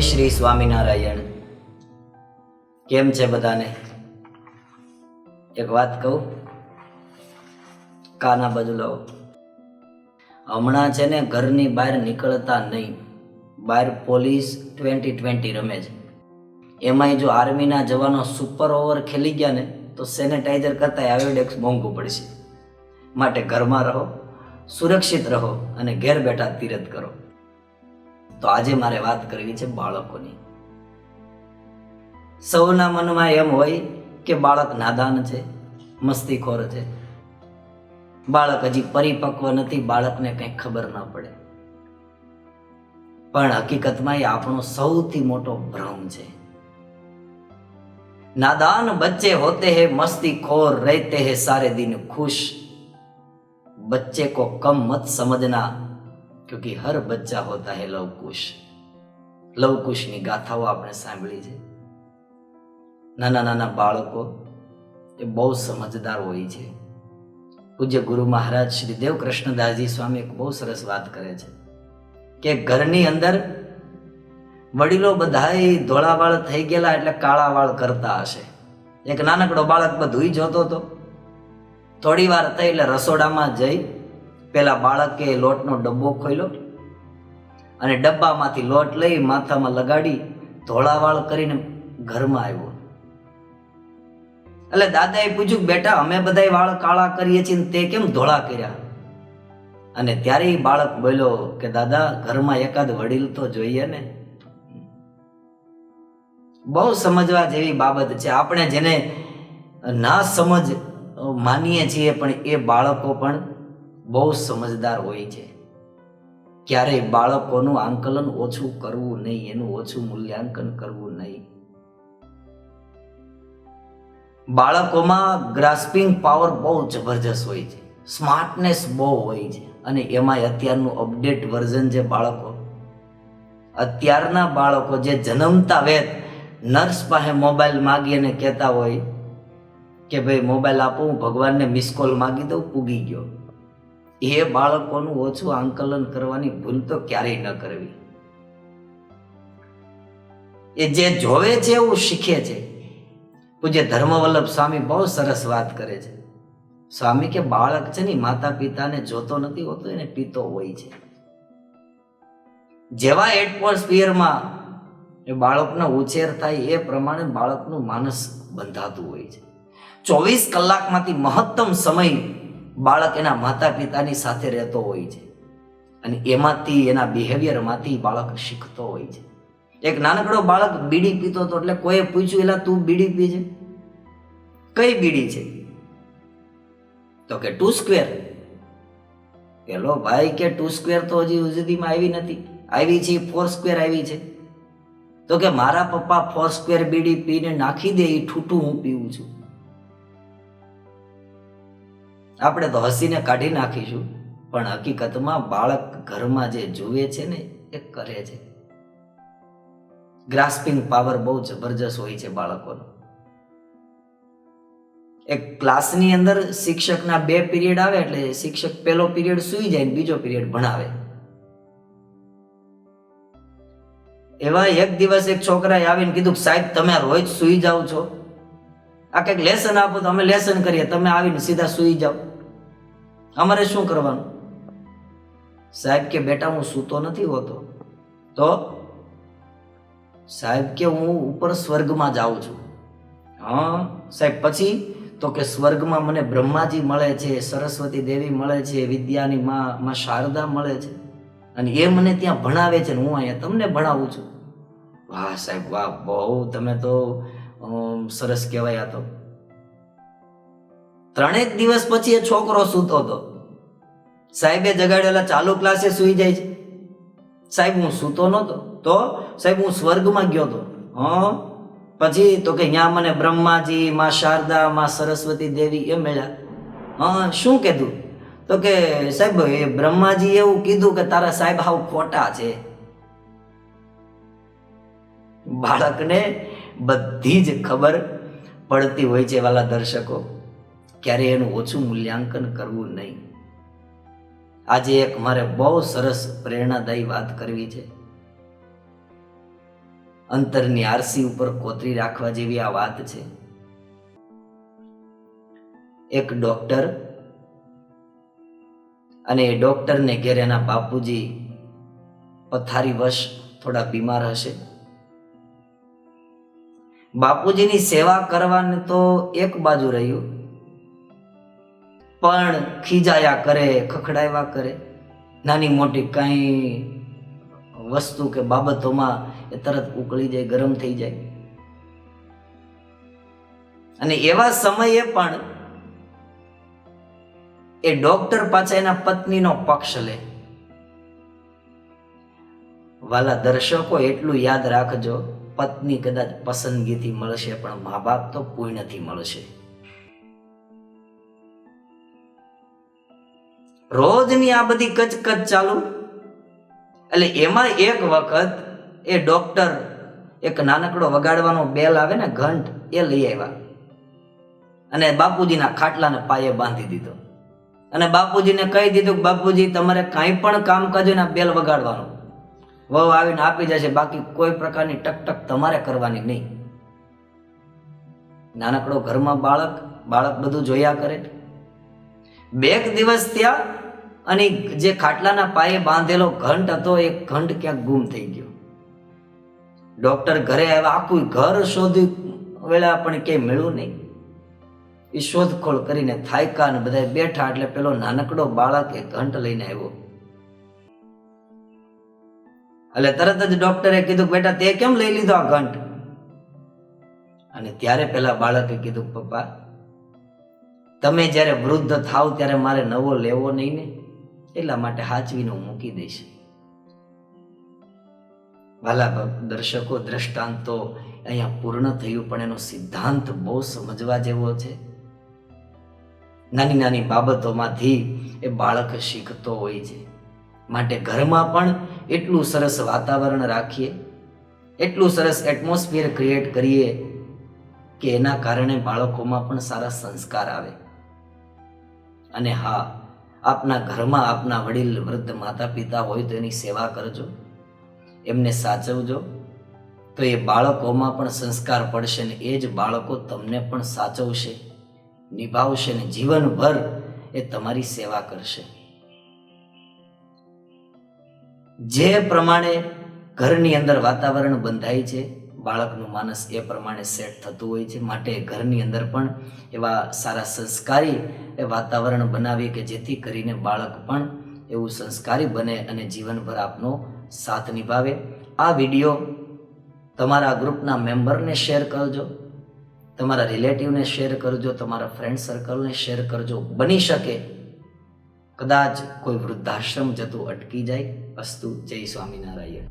શ્રી સ્વામિનારાયણ. કેમ છે બધાને? એક વાત કહું? કાના બદલો. હમણાં છે ને ઘરની બહાર નીકળતા નહીં. બહાર પોલીસ ટ્વેન્ટી ટ્વેન્ટી રમે છે. એમાંય જો આર્મીના જવાનો સુપર ઓવર ખેલી ગયા ને, તો સેનેટાઈઝર કરતાં આયોડેક્સ મોંઘું પડશે. માટે ઘરમાં રહો, સુરક્ષિત રહો અને ઘેર બેઠા તીરથ કરો. તો આજે મારે વાત કરવી છે બાળકોની સૌના મનમાં એમ હોય કે બાળક નાદાન છે મસ્તીખોર છે બાળક હજી પરિપક્વ નથી બાળકને કંઈ ખબર ના પડે પણ હકીકતમાં એ આપણો સૌથી મોટો ભ્રમ છે नादान बच्चे होते हैं मस्ती खोर रहते हैं सारे दिन खुश बच्चे को कम मत समझना ક્યોંકિ હર બચ્ચા હોતા હે લવકુશ લવકુશની ગાથાઓ આપણે સાંભળી છે નાના નાના બાળકો એ બહુ સમજદાર હોય છે પૂજ્ય ગુરુ મહારાજ શ્રી દેવકૃષ્ણદાસજી સ્વામી એક બહુ સરસ વાત કરે છે કે ઘરની અંદર વડીલો બધાય ધોળાવાળ થઈ ગયેલા એટલે કાળાવાળ કરતા હશે એક નાનકડો બાળક બધું જોતો હતો થોડી વાર થઈ એટલે રસોડામાં જઈ પેલા બાળકે લોટનો ડબ્બો ખોલ્યો અને ડબ્બામાંથી લોટ લઈ માથામાં લગાડી ધોળાવાળ કરીને ઘરમાં આવ્યો. એટલે દાદાએ પૂછ્યું બેટા, અમે બધાય વાળ કાળા કરીએ છીએ ને તે કેમ ધોળા કર્યા? અને ત્યારે બાળક બોલ્યો કે દાદા, ઘરમાં એકાદ વડીલ તો જોઈએ ને. બહુ સમજવા જેવી બાબત છે. આપણે જેને ના સમજ માનીએ છીએ પણ એ બાળકો પણ બહુ સમજદાર હોય છે. ક્યારેય બાળકોનું આંકલન ઓછું કરવું નહીં, એનું ઓછું મૂલ્યાંકન કરવું નહીં. બાળકોમાં ગ્રાસ્પિંગ પાવર બહુ જબરજસ્ત હોય છે. સ્માર્ટનેસ બહુ હોય છે. અને એમાં અત્યારનું અપડેટ વર્ઝન જે બાળકો, અત્યારના બાળકો જે જન્મતા વેત નર્સ પાસે મોબાઈલ માગી અને કહેતા હોય કે, ભાઈ મોબાઈલ આપો, હું ભગવાનને મિસ કોલ માગી દઉં, પૂગી ગયો. એ બાળકોનું ઓછું આંકલન કરવાની ભૂલ તો ક્યારેય ન કરવી. એ જે જોવે છે એવું શીખે છે. પૂજ્ય ધર્મવલ્લભ સ્વામી બહુ સરસ વાત કરે છે. સ્વામી કે બાળક છે ને માતા પિતાને જોતો નથી હોતો, એને પીતો હોય છે. જેવા એટમોસ્ફિયરમાં એ બાળકનો ઉછેર થાય એ પ્રમાણે બાળકનું માનસ બંધાતું હોય છે. ચોવીસ કલાકમાંથી મહત્તમ સમય બાળક એના માતા પિતાની સાથે રહેતો હોય છે. અને એમાંથી, એના બિહેવિયરમાંથી બાળક શીખતો હોય છે. એક નાનકડો બાળક બીડી પીતો હતો એટલે કોઈએ પૂછ્યું, એલા, તું બીડી પી છે? કઈ બીડી છે? તો કે ટુ સ્ક્વેર પેલો ભાઈ, કે ટુ સ્ક્વેર તો હજી સુધીમાં આવી નથી. આવી છે ફોર સ્ક્વેર આવી છે. તો કે મારા પપ્પા ફોર સ્ક્વેર બીડી પીને નાખી દે એ ઠૂઠું હું પીવું છું. આપણે તો હસીને કાઢી નાખીશું, પણ હકીકતમાં બાળક ઘરમાં જે જુએ છે ને, એ કરે છે. ગ્રાસ્પિંગ પાવર બહુ જબરજસ્ત હોય છે બાળકોનો. એક ક્લાસની અંદર શિક્ષકના બે પીરિયડ આવે એટલે શિક્ષક પહેલો પીરિયડ સૂઈ જાય ને બીજો પીરિયડ ભણાવે. એવા એક દિવસ એક છોકરાએ આવીને કીધું સાહેબ, તમે રોજ સૂઈ જાઓ છો? આ કંઈક લેસન આપો તો અમે લેસન કરીએ. તમે આવીને સીધા સૂઈ જાઓ. અમારે શું કરવાનું? સાહેબ કે, બેટા, હું સૂતો નથી હોતો. તો સાહેબ કે, હું ઉપર સ્વર્ગમાં જાઉં છું. હા, સાહેબ, પછી તો કે, સ્વર્ગમાં મને બ્રહ્માજી મળે છે, સરસ્વતી દેવી મળે છે, વિદ્યાની માં માં શારદા મળે છે. અને એ મને ત્યાં ભણાવે છે હું અહીંયા તમને ભણાવું છું. વાહ, સાહેબ, વાહ, બહુ તમે તો સરસ કહેવાય આ તો. ત્રણેક દિવસ પછી એ છોકરો સૂતો હતો. સાહેબે જગાડેલા ચાલુ ક્લાસે સૂઈ જાય છે. સાહેબ, હું સૂતો નહોતો. તો સાહેબ, હું સ્વર્ગમાં ગયો હતો. હા? પછી તો કે ત્યાં મને બ્રહ્માજી, માં શારદા, માં સરસ્વતી દેવી એ મળ્યા. હા, શું કીધું? તો કે સાહેબ, એ બ્રહ્માજી એવું કીધું કે તારા સાહેબ હાવ ખોટા છે. બાળકને બધી જ ખબર પડતી હોય છે વાલા દર્શકો. ક્યારે એનું ઓછું મૂલ્યાંકન કરવું નહીં. આજે એક મારે બહુ સરસ પ્રેરણાદાયી વાત કરવી છે. અંતરની આરસી ઉપર કોતરી રાખવા જેવી આ વાત છે. એક ડોક્ટર અને એ ડોક્ટરને ઘેર એના બાપુજી પથારીવશ થોડા બીમાર હશે. બાપુજીની સેવા કરવાનું તો એક બાજુ રહ્યું. પણ ખીજાયા કરે, ખખડાવ્યા કરે. નાની મોટી કાંઈ વસ્તુ કે બાબતોમાં એ તરત ઉકળી જાય, ગરમ થઈ જાય. અને એવા સમયે પણ એ ડોક્ટર પાછા એના પત્નીનો પક્ષ લે. વાલા દર્શકો, એટલું યાદ રાખજો પત્ની કદાચ પસંદગીથી મળશે પણ મા બાપ તો પુણ્યથી મળશે રોજની આ બધી કચકચ ચાલુ? એટલે એમાં એક વખત એ ડોક્ટર એક નાનકડો વગાડવાનો બેલ આવે ને, ઘંટ, એ લઈ આવ્યા. અને બાપુજીના ખાટલાને પાયે બાંધી દીધો. અને બાપુજીને કહી દીધું કે, બાપુજી, તમારે કાંઈ પણ કામ કરજો ને બેલ વગાડવાનું. વહુ આવીને આપી જશે બાકી કોઈ પ્રકારની ટકટક તમારે કરવાની નહીં. નાનકડો ઘરમાં બાળક બાળક બધું જોયા કરે. બે દિવસ ત્યાં અને જે ખાટલાના પાયે બાંધેલો ઘંટ હતો, એ ઘંટ ક્યાંક ગુમ થઈ ગયો. ડોક્ટર ઘરે આવ્યા, આખું ઘર શોધી વેળા પણ ક્યાંય મળ્યું નહીં. એ શોધખોળ કરીને થાયકા અને બધા બેઠા એટલે પેલો નાનકડો બાળક એ ઘંટ લઈને આવ્યો. એટલે તરત જ ડોક્ટરે કીધું બેટા, તે કેમ લઈ લીધો આ ઘંટ? અને ત્યારે પેલા બાળકે કીધું, પપ્પા, તમે જ્યારે વૃદ્ધ થાવ ત્યારે મારે નવો લેવો નહીં ને, એટલા માટે હાચવીને હું મૂકી દઈશ. વાલા દર્શકો, દ્રષ્ટાંતો અહીંયા પૂર્ણ થયું, પણ એનો સિદ્ધાંત બહુ સમજવા જેવો છે. નાની નાની બાબતોમાંથી એ બાળક શીખતો હોય છે. માટે ઘરમાં પણ એટલું સરસ વાતાવરણ રાખીએ, એટલું સરસ એટમોસ્ફિયર ક્રિએટ કરીએ કે એના કારણે બાળકોમાં પણ સારા સંસ્કાર આવે. અને હા, આપના ઘરમાં આપના વડીલ વૃદ્ધ માતા પિતા હોય તો એની સેવા કરજો, એમને સાચવજો. તો એ બાળકોમાં પણ સંસ્કાર પડશે ને એ જ બાળકો તમને પણ સાચવશે, નિભાવશે ને જીવનભર એ તમારી સેવા કરશે. જે પ્રમાણે ઘરની અંદર વાતાવરણ બંધાય છે, બાળકનું માનસ એ પ્રમાણે સેટ થતું હોય છે. માટે ઘરની અંદર પણ એવા સારા સંસ્કારી એ વાતાવરણ બનાવીએ કે જેથી કરીને બાળક પણ એવું સંસ્કારી બને અને જીવનભર આપનો સાથ નિભાવે. આ વીડિયો તમારા ગ્રુપના મેમ્બરને શેર કરજો, તમારા રિલેટિવને શેર કરજો, તમારા ફ્રેન્ડ સર્કલને શેર કરજો. બની શકે કદાચ કોઈ વૃદ્ધાશ્રમ જતું અટકી જાય અસ્તુ જય સ્વામિનારાયણ.